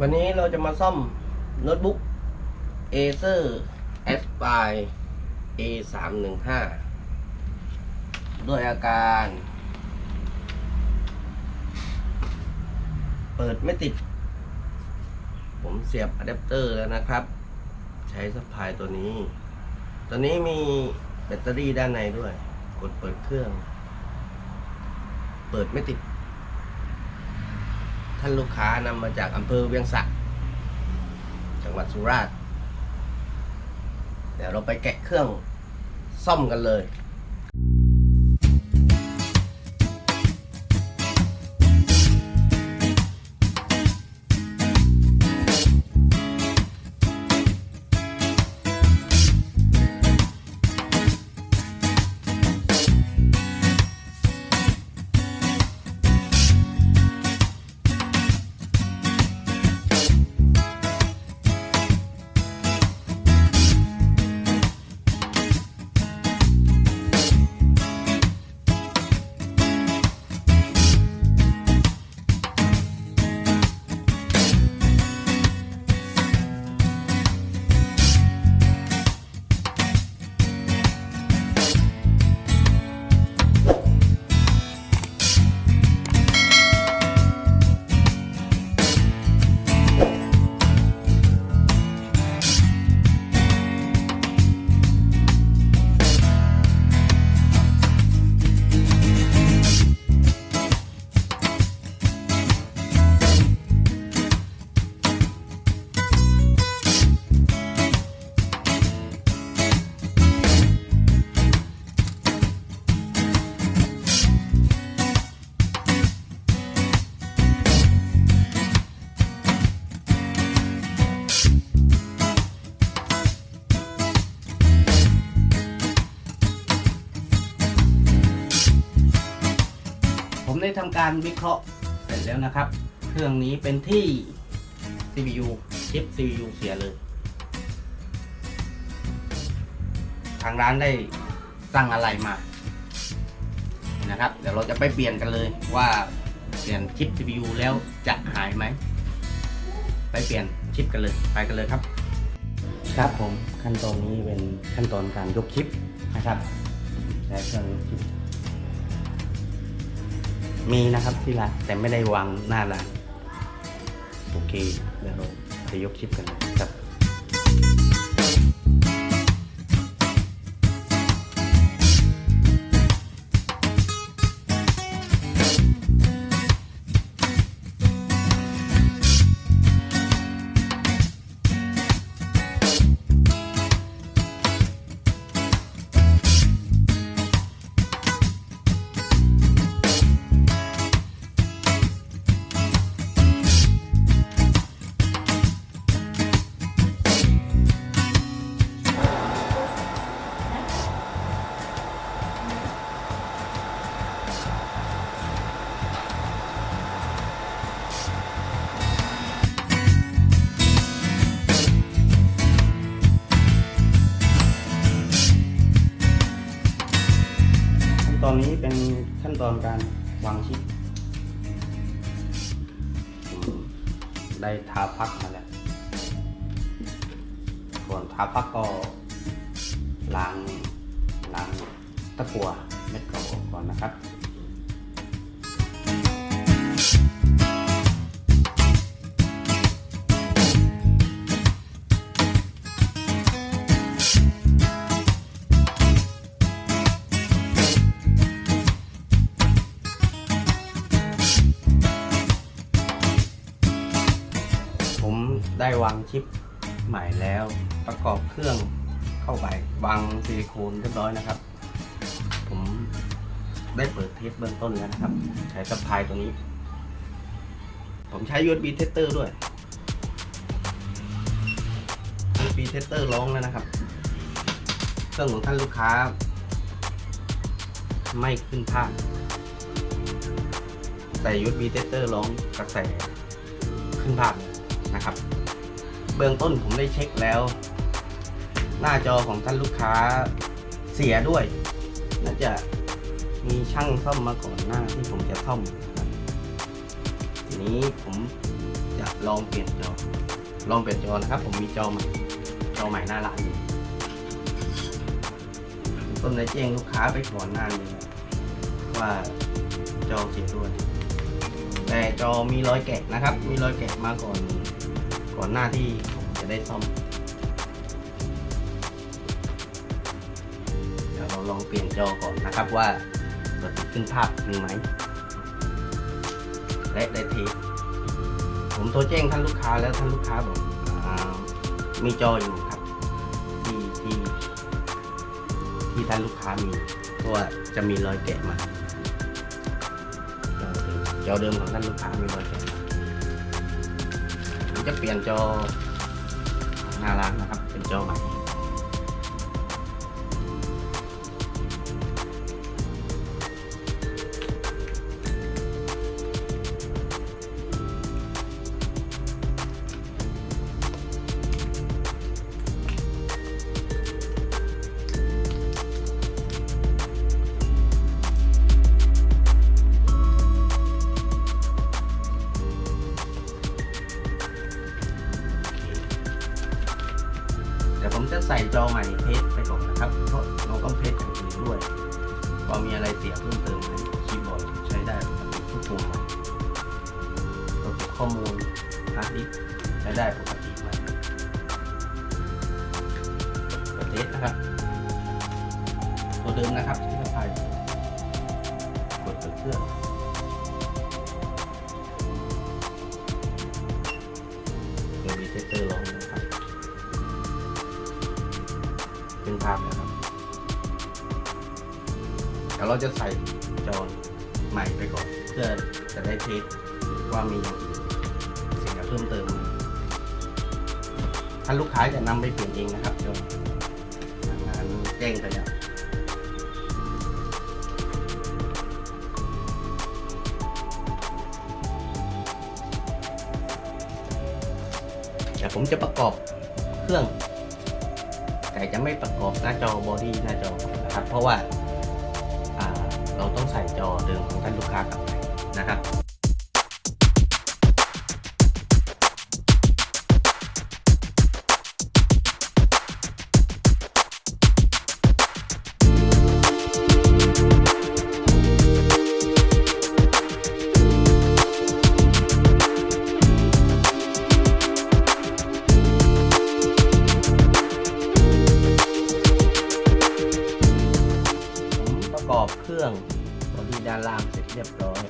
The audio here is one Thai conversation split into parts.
วันนี้เราจะมาซ่อมโน้ตบุ๊ก Acer Aspire A 3 1 5 ด้วยอาการ เปิดไม่ติด ผมเสียบอะแดปเตอร์แล้วนะครับ ใช้สปายตัวนี้ ตัวนี้มีแบตเตอรี่ด้านในด้วย กดเปิดเครื่อง เปิดไม่ติด ท่านลูกค้านำมาจากอำเภอเวียงสะจังหวัดสุราษฎร์เดี๋ยวเราไปแกะเครื่องซ่อมกันเลย ทำการวิเคราะห์เสร็จแล้วนะครับ เครื่องนี้เป็นที่ CPU ชิป CPU เสียเลย ทางร้านได้สั่งอะไรมา นะครับ เดี๋ยวเราจะไปเปลี่ยนกันเลยว่าเปลี่ยนชิป CPU แล้วจะหายไหม ไปเปลี่ยนชิปกันเลย ไปกันเลยครับ ครับผมขั้นตอนนี้เป็นขั้นตอนการยกชิปนะครับใช้เครื่องยกชิป มีนะครับที่ร้านแต่ไม่ได้วางหน้าร้าน โอเคเดี๋ยวเราจะยกคลิปกันนะครับ ตอนนี้เป็นขั้นตอนการวางชิปได้ทาพักมาแล้วก่อนทาพักก็ล้างล้างตะกัวเม็ดเก่าออกก่อนนะครับ ได้วางชิปใหม่แล้ว ประกอบเครื่องเข้าไปวางซิลิโคนเรียบร้อยนะครับ ผมได้เปิดเทสเบื้องต้นแล้วนะครับ ใช้สะพายตัวนี้ ผมใช้ USB tester ด้วย USB tester ร้องแล้วนะครับ เครื่องของท่านลูกค้า ไม่ขึ้นภาพแต่ USB tester ร้องกระแสขึ้นภาพนะครับ เบื้องต้นผมได้เช็คแล้ว หน้าจอของท่านลูกค้าเสียด้วย น่าจะมีช่างซ่อมมาก่อนหน้าที่ผมจะซ่อมทีนี้ผมจะลองเปลี่ยนจอ ลองเปลี่ยนจอนะครับ ผมมีจอใหม่จอใหม่หน้าร้านอยู่ต้นได้แจ้งลูกค้าไปก่อนหน้านี้ว่าจอเสียด้วย แต่จอมีรอยแกะนะครับ มีรอยแกะมาก่อน ก่อนหน้าที่ผมจะได้ซ่อมเดี๋ยวเราลองเปลี่ยนจอก่อนนะครับว่าจะติดขึ้นภาพจริงไหมและได้เทสผมโทรแจ้งท่านลูกค้าแล้วท่านลูกค้าบอกอมีจออยู่ครับ ที่ที่ที่ท่านลูกค้ามีเพราะว่าจะมีรอยแกะมาจอเดิมของท่านลูกค้ามีรอยแกะ จะเปลี่ยนจอหน้าร้านนะครับ เป็นจอใหม่ ใส่จอใหม่เทสไปก่อนนะครับเพราะเราต้องเทสอย่างอื่นด้วยว่ามีอะไรเสียเพิ่มเติมไหมคีย์บอร์ดใช้ได้ปกติทุกปุ่มไหมตัวเก็บข้อมูลฮาร์ดดิสก์ใช้ได้ปกติไหมเทสนะครับ ตัวเดิมนะครับที่เราไปกดเปิดเครื่องเดี๋ยวมีเทสเตอร์ลองาพนะครับเดี๋ยวเราจะใส่จอใหม่ไปก่อน เพื่อจะได้เทสว่ามีอย่างอื่นสิ่งเพิ่มเติมไหมท่าลูกค้าจะนำไปเปลี่ยนเองนะครับจอทางงานแจ้งไปแล้วเดี๋ยวผมจะประกอบเครื่อง แต่จะไม่ประกอบหน้าจอบอดี้หน้าจอนะครับ เพราะว่าอ่าเราต้องใส่จอเดิมของท่านลูกค้ากลับไปนะครับ เครื่องบอดี้ด้านล่างเสร็จเรียบร้อย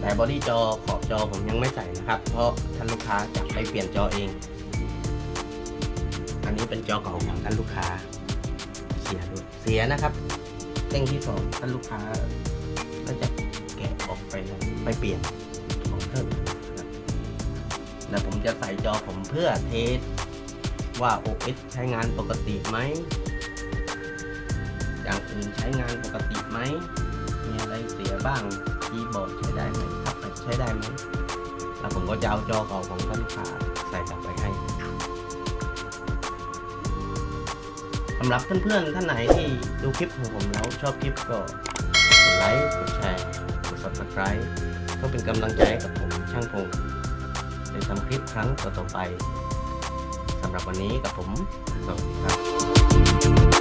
แต่บอดี้จอขอบจอผมยังไม่ใส่นะครับ เพราะท่านลูกค้าจะไปเปลี่ยนจอเอง อันนี้เป็นจอเก่าของท่านลูกค้า เสียด้วยเสียนะครับเต้งที่สองท่านลูกค้า ก็จะแกะออกไปไปเปลี่ยนของเครื่องนะครับแล้วผมจะใส่จอผมเพื่อเทสว่า OS ใช้งานปกติไหม อย่างอื่นใช้งานปกติไหม มีอะไรเสียบ้างคีย์บอร์ดใช้ได้ไหมทับแพดใช้ได้ไหมแล้วผมก็จะเอาจอเก่าของท่านลูกค้าใส่กลับไปให้สำหรับเพื่อนๆท่านไหนที่ดูคลิปของผมแล้วชอบคลิปก็กดไลค์กดแชร์กด subscribe ก็เป็นกำลังใจให้กับผมช่างพงในทำคลิปครั้งต่อๆไปสำหรับวันนี้กับผมสวัสดีครับ